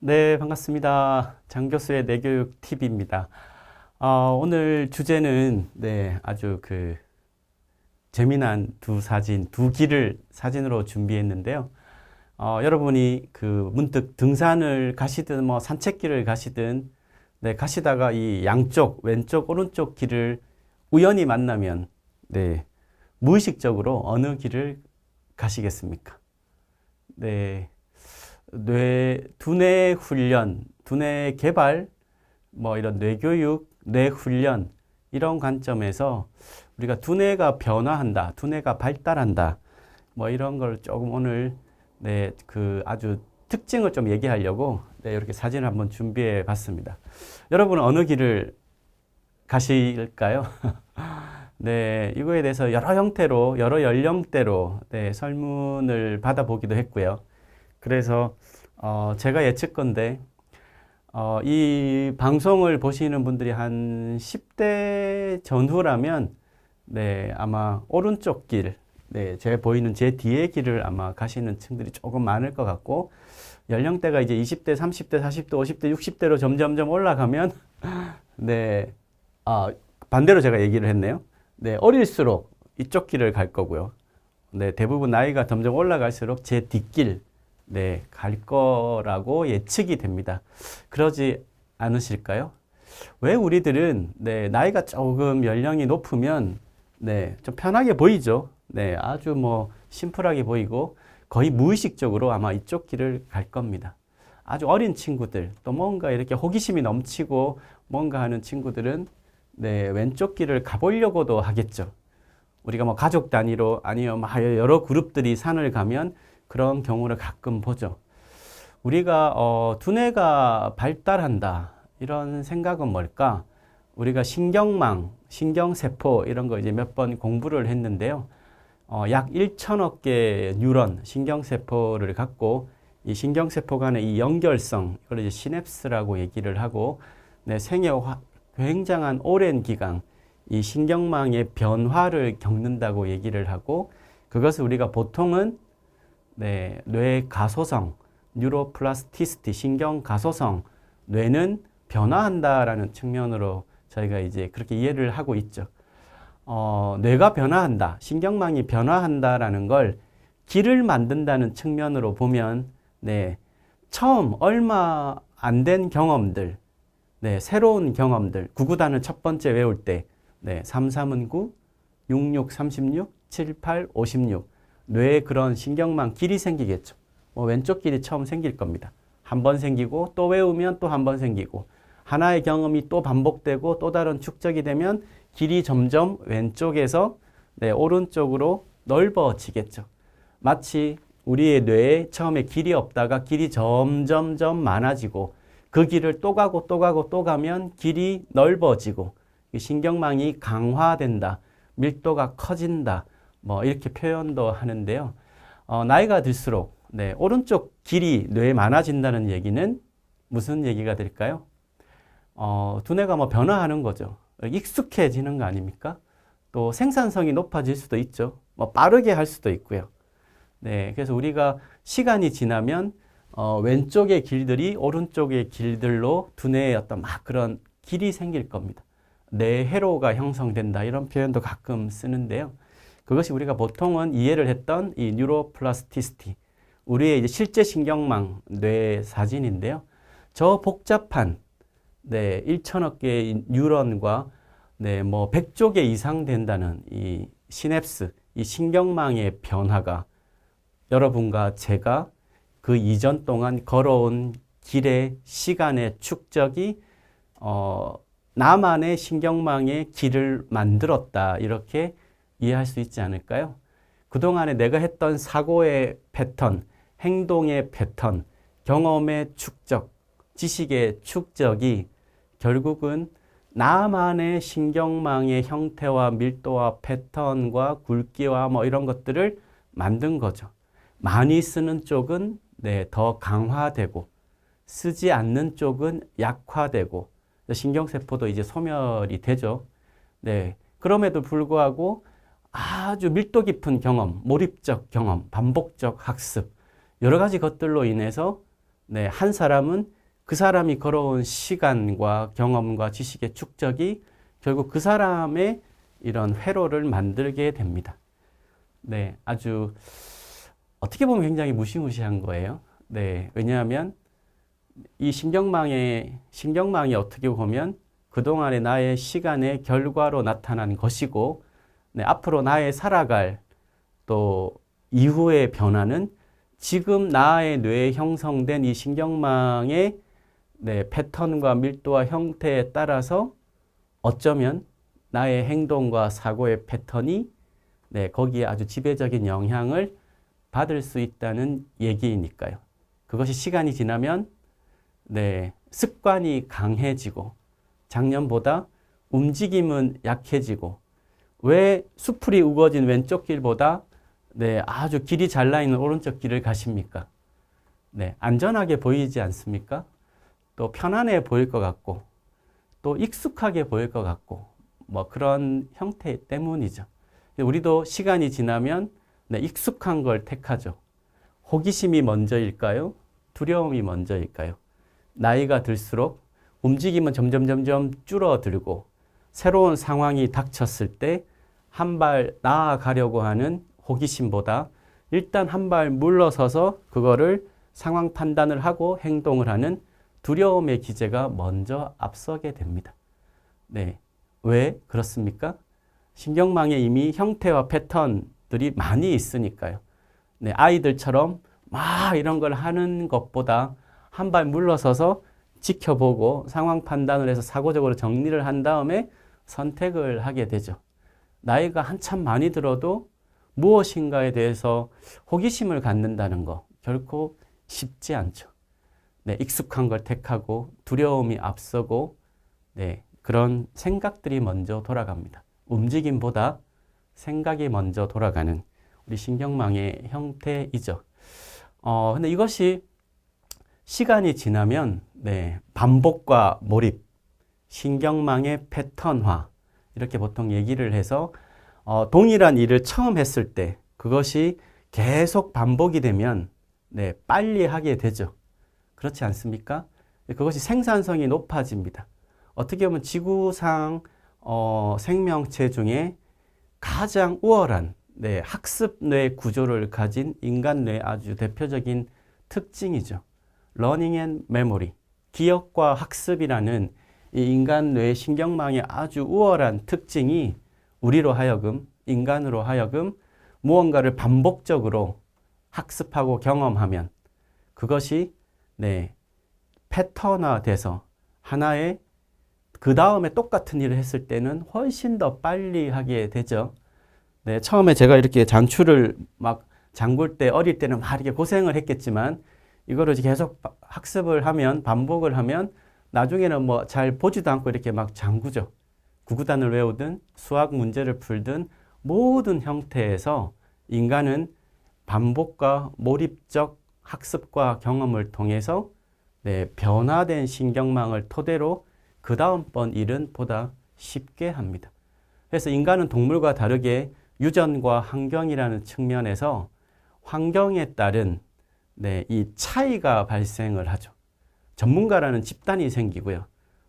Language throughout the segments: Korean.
네, 반갑습니다. 장 교수의 내교육 팁입니다. 어, 오늘 주제는 네, 아주 그 재미난 두 사진, 두 길을 사진으로 준비했는데요. 어, 여러분이 그 문득 등산을 가시든 뭐 산책길을 가시든 네, 가시다가 이 양쪽, 왼쪽, 오른쪽 길을 우연히 만나면 네, 무의식적으로 어느 길을 가시겠습니까? 네. 뇌, 두뇌 훈련, 두뇌 개발, 뭐 이런 뇌교육, 뇌 훈련, 이런 관점에서 우리가 두뇌가 변화한다, 두뇌가 발달한다, 뭐 이런 걸 조금 오늘 네, 그 아주 특징을 좀 얘기하려고 네, 이렇게 사진을 한번 준비해 봤습니다. 여러분은 어느 길을 가실까요? 네, 이거에 대해서 여러 형태로, 여러 연령대로 네, 설문을 받아보기도 했고요. 그래서 어, 제가 예측건데 어, 이 방송을 보시는 분들이 한 10대 전후라면 네, 아마 오른쪽 길, 네, 제가 보이는 제 뒤의 길을 아마 가시는 층들이 조금 많을 것 같고 연령대가 이제 20대, 30대, 40대, 50대, 60대로 점점점 올라가면 네, 아, 반대로 제가 얘기를 했네요. 네, 어릴수록 이쪽 길을 갈 거고요. 네, 대부분 나이가 점점 올라갈수록 제 뒷길, 네, 갈 거라고 예측이 됩니다. 그러지 않으실까요? 왜 우리들은 네, 나이가 조금 연령이 높으면 네, 좀 편하게 보이죠. 네, 아주 뭐 심플하게 보이고 거의 무의식적으로 아마 이쪽 길을 갈 겁니다. 아주 어린 친구들, 또 뭔가 이렇게 호기심이 넘치고 뭔가 하는 친구들은 네, 왼쪽 길을 가보려고도 하겠죠. 우리가 뭐 가족 단위로 아니면 여러 그룹들이 산을 가면 그런 경우를 가끔 보죠. 우리가 어, 두뇌가 발달한다 이런 생각은 뭘까? 우리가 신경망, 신경세포 이런 거 이제 몇 번 공부를 했는데요. 어, 약 1천억 개의 뉴런, 신경세포를 갖고 이 신경세포 간의 이 연결성, 이걸 이제 시냅스라고 얘기를 하고, 네, 생애 굉장한 오랜 기간, 이 신경망의 변화를 겪는다고 얘기를 하고, 그것을 우리가 보통은 네, 뇌 가소성, 뉴로플라스티스티, 신경 가소성, 뇌는 변화한다라는 측면으로 저희가 이제 그렇게 이해를 하고 있죠. 어, 뇌가 변화한다, 신경망이 변화한다라는 걸 길을 만든다는 측면으로 보면, 네, 처음 얼마 안 된 경험들, 네, 새로운 경험들, 구구단을 첫 번째 외울 때, 네, 3, 3은 9, 6, 6, 36, 7, 8, 56. 뇌에 그런 신경망 길이 생기겠죠. 뭐 왼쪽 길이 처음 생길 겁니다. 한 번 생기고 또 외우면 또 한 번 생기고 하나의 경험이 또 반복되고 또 다른 축적이 되면 길이 점점 왼쪽에서 네, 오른쪽으로 넓어지겠죠. 마치 우리의 뇌에 처음에 길이 없다가 길이 점점점 많아지고 그 길을 또 가고 또 가고 또 가면 길이 넓어지고 신경망이 강화된다. 밀도가 커진다. 뭐 이렇게 표현도 하는데요. 어, 나이가 들수록 네, 오른쪽 길이 뇌에 많아진다는 얘기는 무슨 얘기가 될까요? 어, 두뇌가 뭐 변화하는 거죠. 익숙해지는 거 아닙니까? 또 생산성이 높아질 수도 있죠. 뭐 빠르게 할 수도 있고요. 네, 그래서 우리가 시간이 지나면 어, 왼쪽의 길들이 오른쪽의 길들로 두뇌에 어떤 막 그런 길이 생길 겁니다. 뇌 회로가 형성된다 이런 표현도 가끔 쓰는데요. 그것이 우리가 보통은 이해를 했던 이 뉴로플라스티시티, 우리의 이제 실제 신경망 뇌 사진인데요. 저 복잡한 네, 1천억 개의 뉴런과 네, 뭐 100조 개 이상 된다는 이 시냅스, 이 신경망의 변화가 여러분과 제가 그 이전 동안 걸어온 길의 시간의 축적이 어, 나만의 신경망의 길을 만들었다. 이렇게 이해할 수 있지 않을까요? 그동안에 내가 했던 사고의 패턴, 행동의 패턴, 경험의 축적, 지식의 축적이 결국은 나만의 신경망의 형태와 밀도와 패턴과 굵기와 뭐 이런 것들을 만든 거죠. 많이 쓰는 쪽은 네, 더 강화되고 쓰지 않는 쪽은 약화되고 신경세포도 이제 소멸이 되죠. 네. 그럼에도 불구하고 아주 밀도 깊은 경험, 몰입적 경험, 반복적 학습, 여러 가지 것들로 인해서 네, 한 사람은 그 사람이 걸어온 시간과 경험과 지식의 축적이 결국 그 사람의 이런 회로를 만들게 됩니다. 네, 아주 어떻게 보면 굉장히 무시무시한 거예요. 네, 왜냐하면 이 신경망의 신경망이 어떻게 보면 그동안의 나의 시간의 결과로 나타난 것이고 네, 앞으로 나의 살아갈 또 이후의 변화는 지금 나의 뇌에 형성된 이 신경망의 네, 패턴과 밀도와 형태에 따라서 어쩌면 나의 행동과 사고의 패턴이 네, 거기에 아주 지배적인 영향을 받을 수 있다는 얘기이니까요. 그것이 시간이 지나면 네, 습관이 강해지고 작년보다 움직임은 약해지고 왜 수풀이 우거진 왼쪽 길보다 네, 아주 길이 잘나 있는 오른쪽 길을 가십니까? 네, 안전하게 보이지 않습니까? 또 편안해 보일 것 같고 또 익숙하게 보일 것 같고 뭐 그런 형태 때문이죠. 우리도 시간이 지나면 네, 익숙한 걸 택하죠. 호기심이 먼저일까요? 두려움이 먼저일까요? 나이가 들수록 움직임은 점점 점점 줄어들고 새로운 상황이 닥쳤을 때 한 발 나아가려고 하는 호기심보다 일단 한 발 물러서서 그거를 상황 판단을 하고 행동을 하는 두려움의 기제가 먼저 앞서게 됩니다. 네. 왜 그렇습니까? 신경망에 이미 형태와 패턴들이 많이 있으니까요. 네, 아이들처럼 막 이런 걸 하는 것보다 한 발 물러서서 지켜보고 상황 판단을 해서 사고적으로 정리를 한 다음에 선택을 하게 되죠. 나이가 한참 많이 들어도 무엇인가에 대해서 호기심을 갖는다는 거 결코 쉽지 않죠. 네, 익숙한 걸 택하고 두려움이 앞서고 네, 그런 생각들이 먼저 돌아갑니다. 움직임보다 생각이 먼저 돌아가는 우리 신경망의 형태이죠. 어, 근데 이것이 시간이 지나면 네, 반복과 몰입, 신경망의 패턴화 이렇게 보통 얘기를 해서 어, 동일한 일을 처음 했을 때 그것이 계속 반복이 되면 네, 빨리 하게 되죠. 그렇지 않습니까? 그것이 생산성이 높아집니다. 어떻게 보면 지구상 어, 생명체 중에 가장 우월한 네, 학습 뇌 구조를 가진 인간 뇌 아주 대표적인 특징이죠. 러닝 앤 메모리, 기억과 학습이라는 이 인간 뇌 신경망의 아주 우월한 특징이 우리로 하여금 인간으로 하여금 무언가를 반복적으로 학습하고 경험하면 그것이 네, 패턴화돼서 하나의 그 다음에 똑같은 일을 했을 때는 훨씬 더 빨리 하게 되죠. 네, 처음에 제가 이렇게 장추를 막 잠글 때 어릴 때는 막 이렇게 고생을 했겠지만 이거를 계속 학습을 하면 반복을 하면 나중에는 뭐 잘 보지도 않고 이렇게 막 잠그죠. 구구단을 외우든 수학 문제를 풀든 모든 형태에서 인간은 반복과 몰입적 학습과 경험을 통해서 네, 변화된 신경망을 토대로 그 다음번 일은 보다 쉽게 합니다. 그래서 인간은 동물과 다르게 유전과 환경이라는 측면에서 환경에 따른 네, 이 차이가 발생을 하죠. 전문가라는 집단이 생기고요.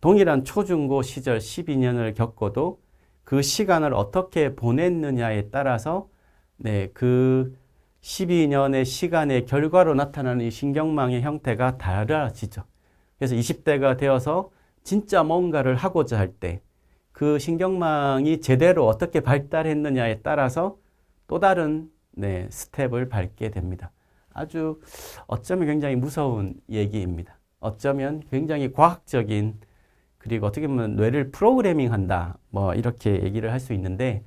동일한 초중고 시절 12년을 겪어도 그 시간을 어떻게 보냈느냐에 따라서 네, 그 12년의 시간의 결과로 나타나는 이 신경망의 형태가 달라지죠. 그래서 20대가 되어서 진짜 뭔가를 하고자 할 때 그 신경망이 제대로 어떻게 발달했느냐에 따라서 또 다른 네, 스텝을 밟게 됩니다. 아주 어쩌면 굉장히 무서운 얘기입니다. 어쩌면 굉장히 과학적인 그리고 어떻게 보면 뇌를 프로그래밍 한다. 뭐 이렇게 얘기를 할 수 있는데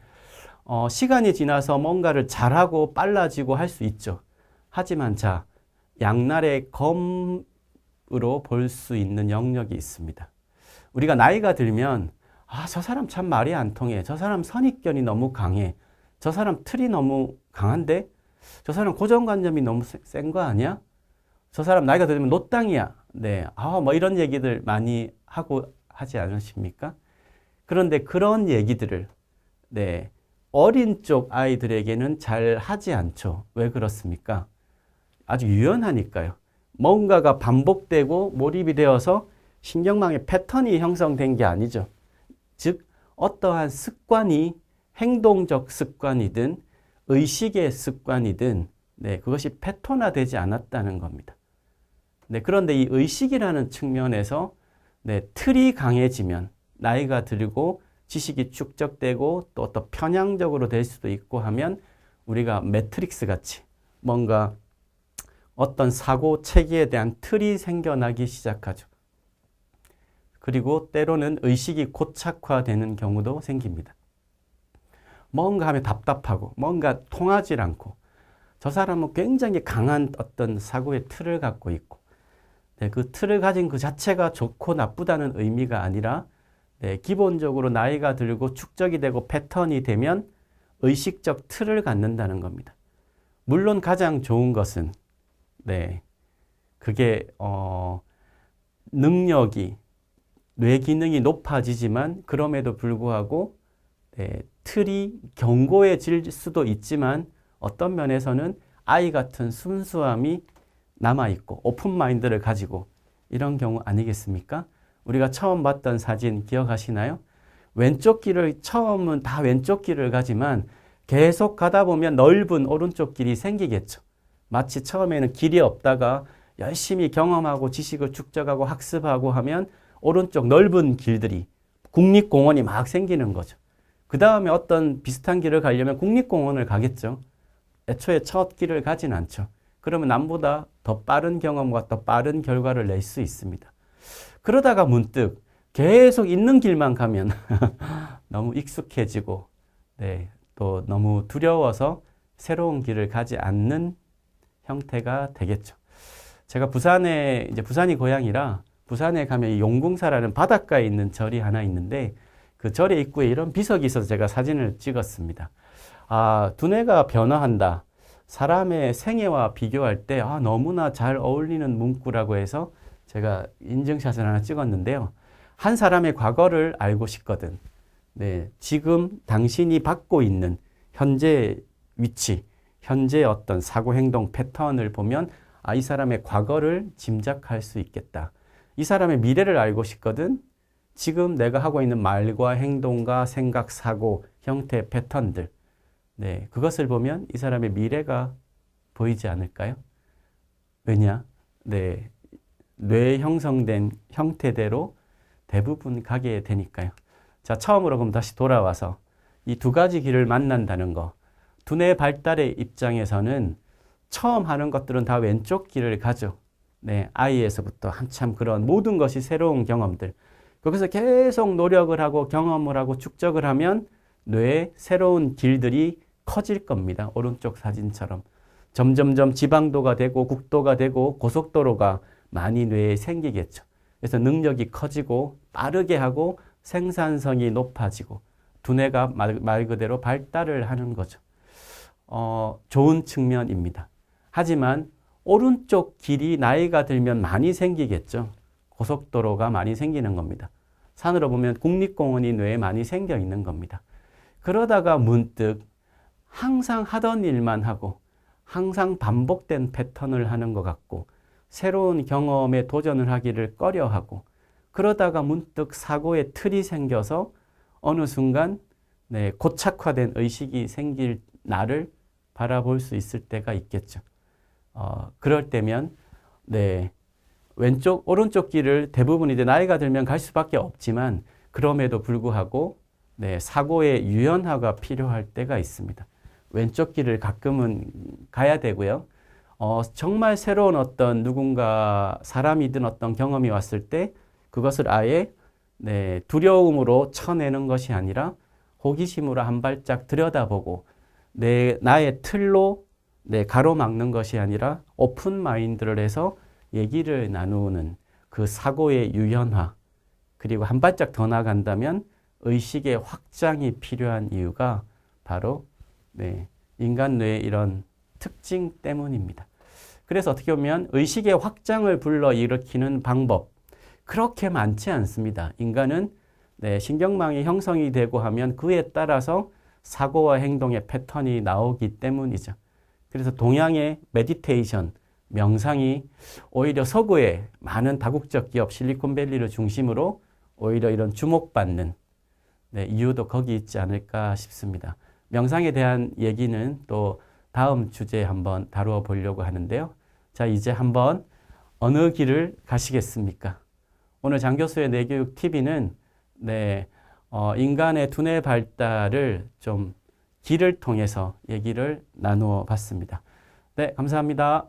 어, 시간이 지나서 뭔가를 잘하고 빨라지고 할 수 있죠. 하지만 자, 양날의 검으로 볼 수 있는 영역이 있습니다. 우리가 나이가 들면 아, 저 사람 참 말이 안 통해. 저 사람 선입견이 너무 강해. 저 사람 틀이 너무 강한데? 저 사람 고정관념이 너무 센 거 아니야? 저 사람 나이가 들면 노땅이야. 네. 아, 뭐 이런 얘기들 많이 하고 하지 않으십니까? 그런데 그런 얘기들을, 네. 어린 쪽 아이들에게는 잘 하지 않죠. 왜 그렇습니까? 아주 유연하니까요. 뭔가가 반복되고 몰입이 되어서 신경망의 패턴이 형성된 게 아니죠. 즉, 어떠한 습관이 행동적 습관이든 의식의 습관이든 네, 그것이 패턴화되지 않았다는 겁니다. 네, 그런데 이 의식이라는 측면에서 네, 틀이 강해지면 나이가 들고 지식이 축적되고 또 어떤 편향적으로 될 수도 있고 하면 우리가 매트릭스 같이 뭔가 어떤 사고 체계에 대한 틀이 생겨나기 시작하죠. 그리고 때로는 의식이 고착화되는 경우도 생깁니다. 뭔가 하면 답답하고 뭔가 통하지 않고 저 사람은 굉장히 강한 어떤 사고의 틀을 갖고 있고 네, 그 틀을 가진 그 자체가 좋고 나쁘다는 의미가 아니라 네, 기본적으로 나이가 들고 축적이 되고 패턴이 되면 의식적 틀을 갖는다는 겁니다. 물론 가장 좋은 것은 네 그게 어 능력이 뇌 기능이 높아지지만 그럼에도 불구하고 네, 틀이 견고해질 수도 있지만 어떤 면에서는 아이 같은 순수함이 남아있고 오픈 마인드를 가지고 이런 경우 아니겠습니까? 우리가 처음 봤던 사진 기억하시나요? 왼쪽 길을 처음은 다 왼쪽 길을 가지만 계속 가다 보면 넓은 오른쪽 길이 생기겠죠. 마치 처음에는 길이 없다가 열심히 경험하고 지식을 축적하고 학습하고 하면 오른쪽 넓은 길들이 국립공원이 막 생기는 거죠. 그 다음에 어떤 비슷한 길을 가려면 국립공원을 가겠죠. 애초에 첫 길을 가진 않죠. 그러면 남보다 더 빠른 경험과 더 빠른 결과를 낼 수 있습니다. 그러다가 문득 계속 있는 길만 가면 너무 익숙해지고, 네, 또 너무 두려워서 새로운 길을 가지 않는 형태가 되겠죠. 제가 부산에, 이제 부산이 고향이라 부산에 가면 용궁사라는 바닷가에 있는 절이 하나 있는데 그 절의 입구에 이런 비석이 있어서 제가 사진을 찍었습니다. 아, 두뇌가 변화한다. 사람의 생애와 비교할 때 아, 너무나 잘 어울리는 문구라고 해서 제가 인증샷을 하나 찍었는데요. 한 사람의 과거를 알고 싶거든. 네, 지금 당신이 받고 있는 현재 위치, 현재 어떤 사고 행동 패턴을 보면 아, 이 사람의 과거를 짐작할 수 있겠다. 이 사람의 미래를 알고 싶거든. 지금 내가 하고 있는 말과 행동과 생각, 사고, 형태, 패턴들. 네, 그것을 보면 이 사람의 미래가 보이지 않을까요? 왜냐? 네, 뇌 형성된 형태대로 대부분 가게 되니까요. 자, 처음으로 그럼 다시 돌아와서 이 두 가지 길을 만난다는 거. 두뇌 발달의 입장에서는 처음 하는 것들은 다 왼쪽 길을 가죠. 네, 아이에서부터 한참 그런 모든 것이 새로운 경험들. 거기서 계속 노력을 하고 경험을 하고 축적을 하면 뇌에 새로운 길들이 커질 겁니다. 오른쪽 사진처럼. 점점점 지방도가 되고 국도가 되고 고속도로가 많이 뇌에 생기겠죠. 그래서 능력이 커지고 빠르게 하고 생산성이 높아지고 두뇌가 말, 말 그대로 발달을 하는 거죠. 어, 좋은 측면입니다. 하지만 오른쪽 길이 나이가 들면 많이 생기겠죠. 고속도로가 많이 생기는 겁니다. 산으로 보면 국립공원이 뇌에 많이 생겨 있는 겁니다. 그러다가 문득 항상 하던 일만 하고 항상 반복된 패턴을 하는 것 같고 새로운 경험에 도전을 하기를 꺼려하고 그러다가 문득 사고의 틀이 생겨서 어느 순간 네, 고착화된 의식이 생길 나를 바라볼 수 있을 때가 있겠죠. 어, 그럴 때면 네, 왼쪽, 오른쪽 길을 대부분 이제 나이가 들면 갈 수밖에 없지만 그럼에도 불구하고 네, 사고의 유연화가 필요할 때가 있습니다. 왼쪽 길을 가끔은 가야 되고요. 어, 정말 새로운 어떤 누군가 사람이든 어떤 경험이 왔을 때 그것을 아예 네, 두려움으로 쳐내는 것이 아니라 호기심으로 한 발짝 들여다보고 내 나의 틀로 네, 가로막는 것이 아니라 오픈 마인드를 해서 얘기를 나누는 그 사고의 유연화, 그리고 한 발짝 더 나간다면 의식의 확장이 필요한 이유가 바로 네, 인간 뇌의 이런 특징 때문입니다. 그래서 어떻게 보면 의식의 확장을 불러 일으키는 방법 그렇게 많지 않습니다. 인간은 네, 신경망이 형성이 되고 하면 그에 따라서 사고와 행동의 패턴이 나오기 때문이죠. 그래서 동양의 메디테이션, 명상이 오히려 서구의 많은 다국적 기업 실리콘밸리를 중심으로 오히려 이런 주목받는 네, 이유도 거기 있지 않을까 싶습니다. 명상에 대한 얘기는 또 다음 주제에 한번 다루어 보려고 하는데요. 자, 이제 한번 어느 길을 가시겠습니까? 오늘 장 교수의 내교육 TV는 네, 어, 인간의 두뇌 발달을 좀 길을 통해서 얘기를 나누어 봤습니다. 네, 감사합니다.